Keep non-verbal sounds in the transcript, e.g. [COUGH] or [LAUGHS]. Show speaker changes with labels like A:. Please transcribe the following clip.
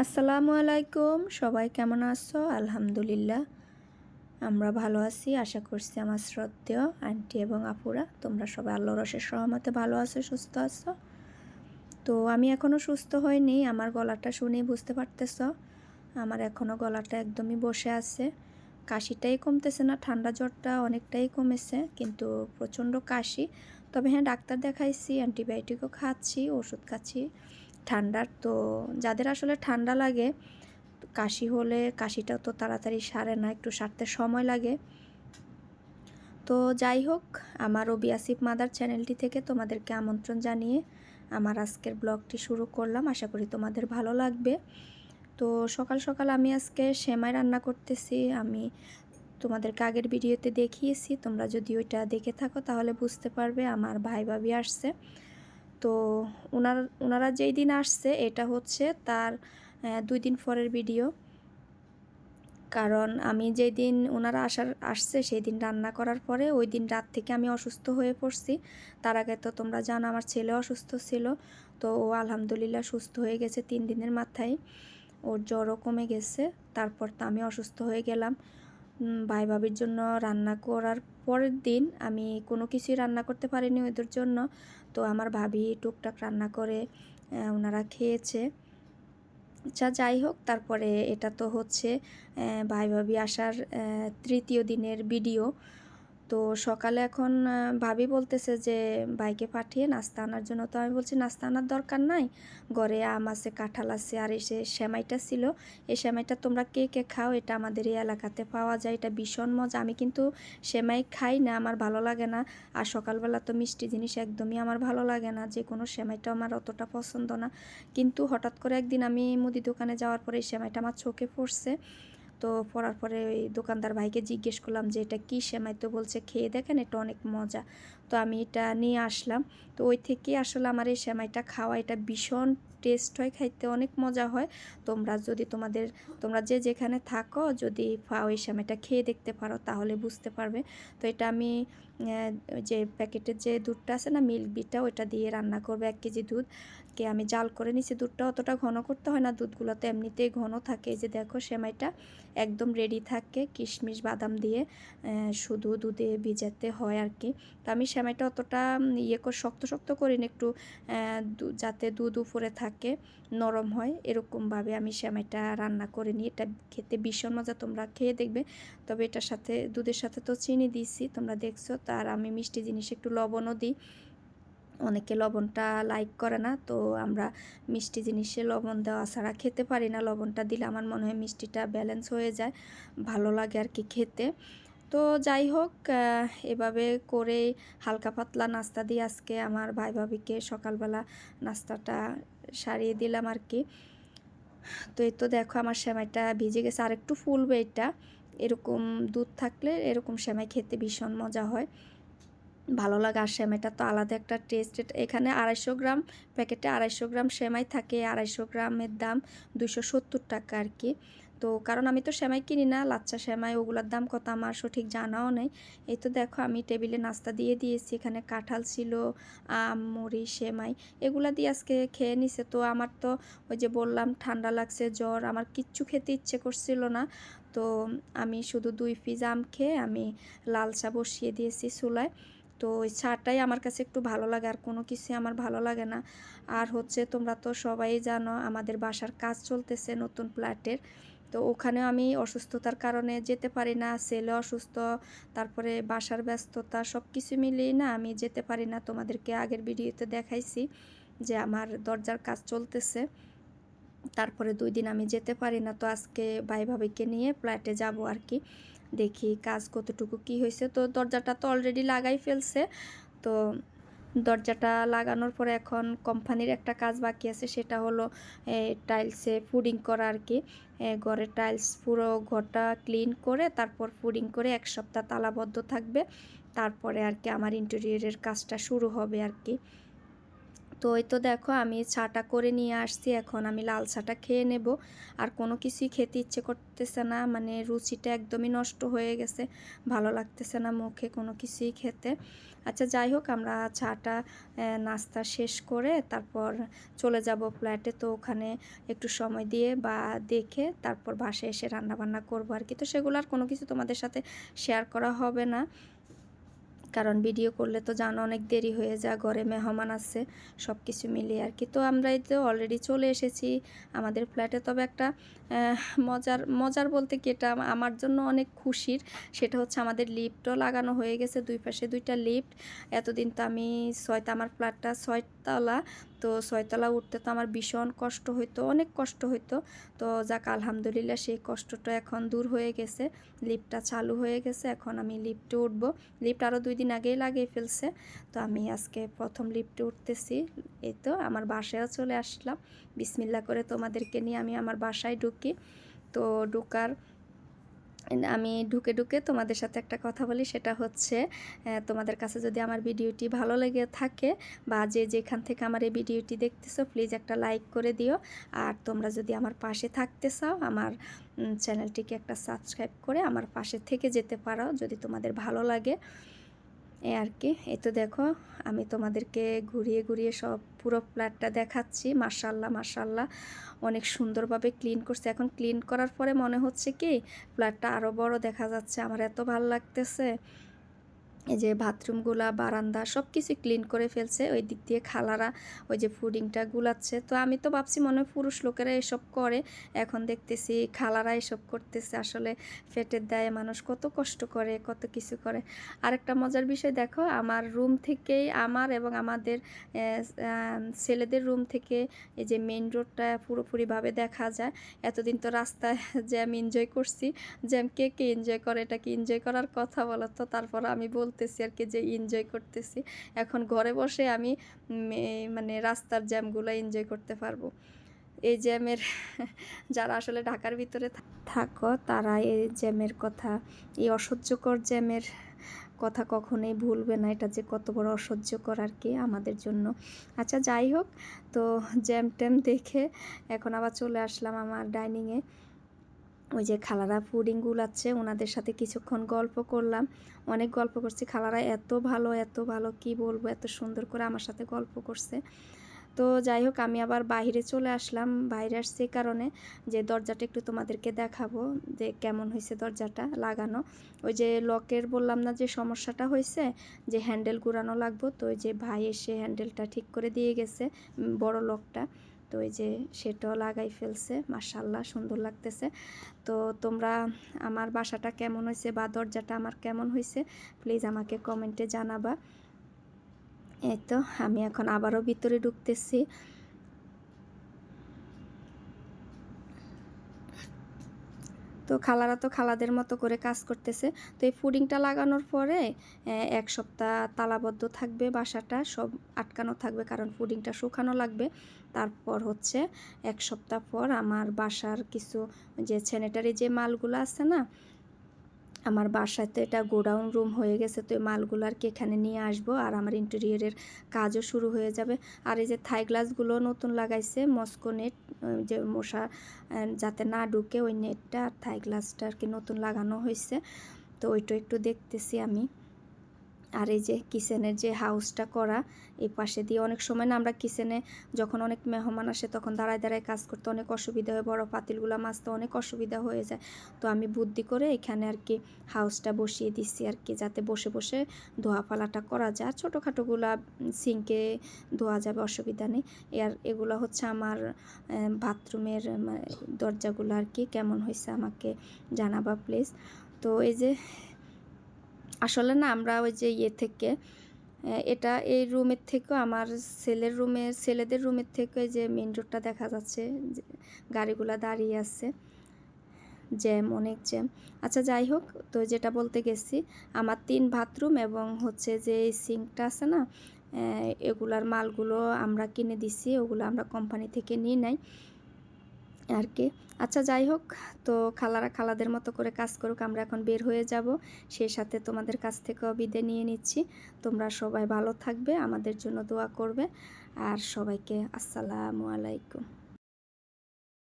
A: আসসালামু আলাইকুম। সবাই কেমন আছো? আলহামদুলিল্লাহ। আমরা ভালো আছি, আশা করছি আমার শ্রদ্ধেয় আন্টি এবং আপুরা। তোমরা সবাই আল্লাহ রসের সহমতে ভালো আছো, সুস্থ আছো? তো আমি এখনও সুস্থ হইনি, আমার গলাটা শুনেই বুঝতে পারতেছ। আমার এখনও গলাটা একদমই বসে আছে। কাশিটাই কমতেছে না, ঠান্ডা জ্বরটা অনেকটাই কমেছে, কিন্তু প্রচণ্ড কাশি। তবে হ্যাঁ ডাক্তার দেখাইছি, অ্যান্টিবায়োটিকও খাচ্ছি, ওষুধ খাচ্ছি। ঠান্ডার। তো যাদের আসলে ঠান্ডা লাগে, কাশি হলে কাশিটা তো তাড়াতাড়ি সারে না, একটু সারতে সময় লাগে। তো যাই হোক, আমার ওবি আসিফ মাদার চ্যানেলটি থেকে তোমাদেরকে আমন্ত্রণ জানিয়ে আমার আজকের ব্লগটি শুরু করলাম। আশা করি তোমাদের ভালো লাগবে। তো সকাল সকাল আমি আজকে সেমাই রান্না করতেছি। আমি তোমাদেরকে আগের ভিডিওতে দেখিয়েছি। তোমরা যদি ওইটা দেখে থাকো তাহলে বুঝতে পারবে, আমার ভাই ভাবি আসছে। তো ওনার ওনারা যেই দিন আসছে, এটা হচ্ছে তার দুই দিন পরের ভিডিও। কারণ আমি যেই দিন ওনারা আসার, আসছে, সেই দিন রান্না করার পরে ওই দিন রাত থেকে আমি অসুস্থ হয়ে পড়ছি। তার আগে তো তোমরা জানো আমার ছেলে অসুস্থ ছিল, তো ও আলহামদুলিল্লাহ সুস্থ হয়ে গেছে তিন দিনের মাথায়। ওর জ্বরও কমে গেছে, তারপর তো আমি অসুস্থ হয়ে গেলাম। ভাই ভাবির জন্য রান্না করার পরের দিন আমি কোনো কিছুই রান্না করতে পারিনি ওদের জন্য। তো আমার ভাবি টুকটাক রান্না করে ওনারা খেয়েছে। আচ্ছা যাই হোক, তারপরে এটা তো হচ্ছে ভাই ভাবি আসার তৃতীয় দিনের ভিডিও। তো সকালে এখন ভাবি বলতেছে যে বাইকে পাঠিয়ে নাস্তা আনার জন্য। তো আমি বলছি, নাস্তা আনার দরকার নাই। ঘরে আম আছে, কাঁঠাল আছে, আর এসে সেমাইটা ছিল, এই সেমাইটা তোমরা কে কে খাও? এটা আমাদের এই এলাকাতে পাওয়া যায়। এটা ভীষণ মজা। আমি কিন্তু সেমাই খাই না, আমার ভালো লাগে না। আর সকালবেলা তো মিষ্টি জিনিস একদমই আমার ভালো লাগে না। যে কোনো সেমাইটা আমার অতটা পছন্দ না। কিন্তু হঠাৎ করে একদিন আমি মুদি দোকানে যাওয়ার পরে এই সেমাইটা আমার চোখে পড়ছে। তো পড়ার পরে ওই দোকানদার ভাইকে জিজ্ঞেস করলাম যে, এটা কী সেমাই? তো বলছে, খেয়ে দেখেন, এটা অনেক মজা। তো আমি এটা নিয়ে আসলাম। তো ওই থেকে আসলে আমার এই সেমাইটা খাওয়া এটা ভীষণ টেস্ট হয়, খাইতে অনেক মজা হয়। তোমরা যদি তোমাদের, তোমরা যে যেখানে থাকো, যদি ওই সেমাইটা খেয়ে দেখতে পারো, তাহলে বুঝতে পারবে। তো এটা আমি যে প্যাকেটের যে দুধটা আছে না মিল্ক বিটা ওইটা দিয়ে রান্না করবে এক কেজি দুধ। কে আমি জাল করে নিছি, দুধটা অতটা ঘন করতে হয় না, দুধগুলো তো এমনিতেই ঘন থাকে। যে দেখো সেমাইটা একদম রেডি থাকে, কিশমিশ, বাদাম দিয়ে শুধু দুধে ভিজাতে হয় আর কি তো আমি সেমাইটা অতটা ইয়ে করে শক্ত শক্ত করি না একটু যাতে দুধ উপরে থাকে, নরম হয়, এরকমভাবে আমি সেমাইটা রান্না করে নিই। এটা খেতে ভীষণ মজা, তোমরা খেয়ে দেখবে। তবে এটার সাথে, দুধের সাথে তো চিনি দিয়েছি তোমরা দেখছ তার আমি মিষ্টি জিনিস একটু লবণও দিই। অনেকে লবণটা লাইক করে না, তো আমরা মিষ্টি জিনিসে লবণ দেওয়া ছাড়া খেতে পারি না। লবণটা দিলে আমার মনে হয় মিষ্টিটা ব্যালেন্স হয়ে যায়, ভালো লাগে আর কি খেতে। তো যাই হোক এভাবে করে হালকা পাতলা নাস্তা দিয়ে আজকে আমার ভাই ভাবিকে সকালবেলা নাস্তাটা সারিয়ে দিলাম আর কি। তো এই তো দেখো আমার সেমাইটা ভিজে গেছে, আর একটু ফুলবে এটা। এরকম দুধ থাকলে এরকম সেমাই খেতে ভীষণ মজা হয়। ভালো লাগে। আর সেমাইটা তো আলাদা একটা টেস্ট এখানে আড়াইশো গ্রাম প্যাকেটে আড়াইশো গ্রাম সেমাই থাকে। আড়াইশো গ্রামের দাম দুশো সত্তর টাকা আর কি। তো কারণ আমি তো সেমাই কিনি না লাচ্চা সেমাই, ওগুলোর দাম কত আমার সঠিক জানাও নেই। এই তো দেখো আমি টেবিলে নাস্তা দিয়ে দিয়েছি, এখানে কাঁঠাল ছিল, আম, মুড়ি, সেমাই, এগুলো দিয়ে আজকে খেয়ে নিছে। তো আমার তো ওই যে বললাম ঠান্ডা লাগছে, জ্বর, আমার কিচ্ছু খেতে ইচ্ছে করছিল না। তো আমি শুধু দুই পিস আম খেয়ে আমি লাল চা বসিয়ে দিয়েছি চুলায়। তো ওই চাটাই আমার কাছে একটু ভালো লাগে, আর কোনো কিছু আমার ভালো লাগে না। আর হচ্ছে তোমরা তো সবাই জানো আমাদের বাসার কাজ চলতেছে নতুন ফ্ল্যাটের। তো ওখানেও আমি অসুস্থতার কারণে যেতে পারি না, ছেলে অসুস্থ, তারপরে বাসার ব্যস্ততা সব কিছু মিলিয়ে না আমি যেতে পারি না। তোমাদেরকে আগের ভিডিওতে দেখাইছি যে আমার দরজার কাজ চলতেছে, তারপরে দুই দিন আমি যেতে পারি না। তো আজকে ভাই ভাবিকে নিয়ে ফ্ল্যাটে যাব আর কি, দেখি কাজ কতটুকু কি হয়েছে। তো দরজাটা তো অলরেডি লাগাই ফেলছে, তো দরজাটা লাগানোর পরে এখন কোম্পানির একটা কাজ বাকি আছে, সেটা হলো টাইলসে ফুডিং করা আর কি। ঘরের টাইলস পুরো ঘরটা ক্লিন করে তারপর ফুডিং করে এক সপ্তাহ তালাবদ্ধ থাকবে। তারপরে আর কি আমার ইন্টেরিয়রের কাজটা শুরু হবে আর কি। তো ওই তো দেখো, আমি চাটা করে নিয়ে আসছি। এখন আমি লাল চাটা খেয়ে নেব। আর কোনো কিছুই খেতে ইচ্ছে করতেছে না। মানে রুচিটা একদমই নষ্ট হয়ে গেছে। ভালো লাগতেছে না মুখে কোনো কিছুই খেতে। আচ্ছা যাই হোক, আমরা চাটা নাস্তা শেষ করে তারপর চলে যাব ফ্ল্যাটে। তো ওখানে একটু সময় দিয়ে বা দেখে তারপর বাসায় এসে রান্নাবান্না করব আর কি। তো সেগুলো আর কোনো কিছু তোমাদের সাথে শেয়ার করা হবে না। কারণ ভিডিও করলে তো জানো অনেক দেরি হয়ে যায়, ঘরে মেহমান আছে সব কিছু মিলিয়ে আর কি। তো আমরা এই তো অলরেডি চলে এসেছি আমাদের ফ্ল্যাটে তবে একটা মজার মজার বলতে কি এটা আমার জন্য অনেক খুশির, সেটা হচ্ছে আমাদের লিফটও লাগানো হয়ে গেছে, দুই পাশে দুইটা লিফট এতদিন তো আমি ছয়টা, আমার ফ্ল্যাটটা ছয়তলা তো ছয়তলা উঠতে তো আমার ভীষণ কষ্ট হইতো, অনেক কষ্ট হইতো। তো যাক, আলহামদুলিল্লাহ সেই কষ্টটা এখন দূর হয়ে গেছে। লিফটটা চালু হয়ে গেছে, এখন আমি লিফটে উঠবো। লিফট আরও দুই দিন আগেই লাগিয়ে ফেলছে। তো আমি আজকে প্রথম লিফটে উঠতেছি। এই তো, আমার বাসায়ও চলে আসলাম। বিসমিল্লা করে তোমাদেরকে নিয়ে আমি আমার বাসায় ঢুকি। তো ঢুকার আমি ঢুকে ঢুকে তোমাদের সাথে একটা কথা বলি, সেটা হচ্ছে তোমাদের কাছে যদি আমার ভিডিওটি ভালো লেগে থাকে বা যে যেখান থেকে আমার এই ভিডিওটি দেখতেছো প্লিজ একটা লাইক করে দিও। আর তোমরা যদি আমার পাশে থাকতে চাও, আমার চ্যানেলটিকে একটা সাবস্ক্রাইব করে আমার পাশে থেকে যেতে পারো, যদি তোমাদের ভালো লাগে। এ আর কি। এই তো দেখো, আমি তোমাদেরকে ঘুরিয়ে ঘুরিয়ে সব পুরো ফ্ল্যাটটা দেখাচ্ছি। মার্শাল্লাহ মার্শাল্লাহ অনেক সুন্দরভাবে ক্লিন করছে। এখন ক্লিন করার পরে মনে হচ্ছে কি, ফ্ল্যাটটা আরও বড় দেখা যাচ্ছে। আমার এত ভালো লাগতেছে। এই যে বাথরুমগুলা, বারান্দা সব কিছু ক্লিন করে ফেলছে। ওই দিক দিয়ে খালারা ওই যে ফুডিংটা গুলাচ্ছে। তো আমি তো ভাবছি মনে হয় পুরুষ লোকেরা এসব করে। এখন দেখতেছি খালারা এসব করতেছে। আসলে ফেটের দেয় মানুষ কত কষ্ট করে, কত কিছু করে। আরেকটা মজার বিষয় দেখো, আমার রুম থেকেই আমার এবং আমাদের ছেলেদের রুম থেকে এই যে মেন রোডটা পুরোপুরিভাবে দেখা যায়। এতদিন তো রাস্তায় জ্যাম এনজয় করছি। জ্যাম কে কে এনজয় করে, এটা কি এনজয় করার কথা বলো তো? তারপর আমি বল বলতেছি আর কি, যে এনজয় করতেছি। এখন ঘরে বসে আমি মানে রাস্তার জ্যামগুলো এনজয় করতে পারব। এই জ্যামের [LAUGHS] যারা আসলে ঢাকার ভিতরে থাকো, তারা এই জ্যামের কথা, এই অসহ্যকর জ্যামের কথা কখনোই ভুলবে না। এটা যে কত বড় অসহ্যকর আর কি আমাদের জন্য। আচ্ছা যাই হোক, তো জ্যাম ট্যাম দেখে এখন আবার চলে আসলাম আমার ডাইনিংয়ে ওই যে খালারা পুডিং গুলাচ্ছে, ওনাদের সাথে কিছুক্ষণ গল্প করলাম। অনেক গল্প করছি, খালারা এত ভালো এত ভালো, কি বলব, এত সুন্দর করে আমার সাথে গল্প করছে। তো যাই হোক, আমি আবার বাইরে চলে আসলাম, বাইরে আসছে কারণে যে দরজাটা একটু তোমাদেরকে দেখাবো, যে কেমন হয়েছে দরজাটা লাগানো। ওই যে লকের বললাম না যে সমস্যাটা হয়েছে যে হ্যান্ডেল ঘুরানো লাগবো, তো ওই যে ভাই এসে হ্যান্ডেলটা ঠিক করে দিয়ে গেছে বড় লকটা। তো এই যে সেটাও লাগাই ফেলছে মাসাল্লাহ সুন্দর লাগতেছে। তো তোমরা আমার বাসাটা কেমন হয়েছে বা দরজাটা আমার কেমন হয়েছে প্লিজ আমাকে কমেন্টে জানাবা। এই তো, আমি এখন আবারও ভিতরে ঢুকতেছি। তো খালারা তো খালাদের মতো করে কাজ করতেছে। তো এই ফুডিংটা লাগানোর পরে এক সপ্তাহ তালাবদ্ধ থাকবে বাসাটা, সব আটকানো থাকবে কারণ ফুডিংটা শুকানো লাগবে। তারপর হচ্ছে এক সপ্তাহ পর আমার বাসার কিছু যে স্যানিটারি যে মালগুলো আছে না, আমার বাসায় তো এটা গোডাউন রুম হয়ে গেছে, তো এই মালগুলো আর কি এখানে নিয়ে আসব আর আমার ইন্টেরিয়রের কাজও শুরু হয়ে যাবে। আর এই যে থাই গ্লাসগুলো নতুন লাগাইছে, মস্কো নেট যে মশা যাতে না ঢুকে ওই নেটটা আর থাই গ্লাসটা আর কি নতুন লাগানো হয়েছে তো ওইটা একটু দেখতেছি আমি। আর এই যে কিচেনের যে হাউসটা করা, এই পাশে দিয়ে অনেক সময় না আমরা কিচেনে যখন অনেক মেহমান আসে তখন দাঁড়ায় দাঁড়ায় কাজ করতে অনেক অসুবিধা হয়, বড় পাতিলগুলো মাছতে অনেক অসুবিধা হয়ে যায়। তো আমি বুদ্ধি করে এখানে আর কি হাউসটা বসিয়ে দিচ্ছি আর কি, যাতে বসে বসে ধোয়া ফালাটা করা যায়। ছোটোখাটোগুলা সিঙ্কে ধোয়া যাবে, অসুবিধা নেই। আর এগুলো হচ্ছে আমার বাথরুমের দরজাগুলো আর কি কেমন হয়েছে আমাকে জানাবা, প্লিজ। তো এই যে আসলে না আমরা ওই যে ইয়ে থেকে এটা এই রুমের থেকেও আমার ছেলের রুমের ছেলেদের রুমের থেকে যে মেন রোডটা দেখা যাচ্ছে গাড়িগুলো দাঁড়িয়ে আছে, জ্যাম, অনেক জ্যাম। আচ্ছা যাই হোক, তো যেটা বলতে গেছি, আমার তিন বাথরুম এবং হচ্ছে যে সিঙ্কটা আছে না এগুলার মালগুলো আমরা কিনে দিছি, ওগুলো আমরা কোম্পানি থেকে নিয়ে নাই। আর কি। আচ্ছা যাই হোক, তো খালারা খালাদের মতো করে কাজ করুক, আমরা এখন বের হয়ে যাব। সেই সাথে তোমাদের কাছ থেকেও বিদে নিয়ে নিচ্ছি। তোমরা সবাই ভালো থাকবে, আমাদের জন্য দোয়া করবে। আর সবাইকে আসসালামু আলাইকুম।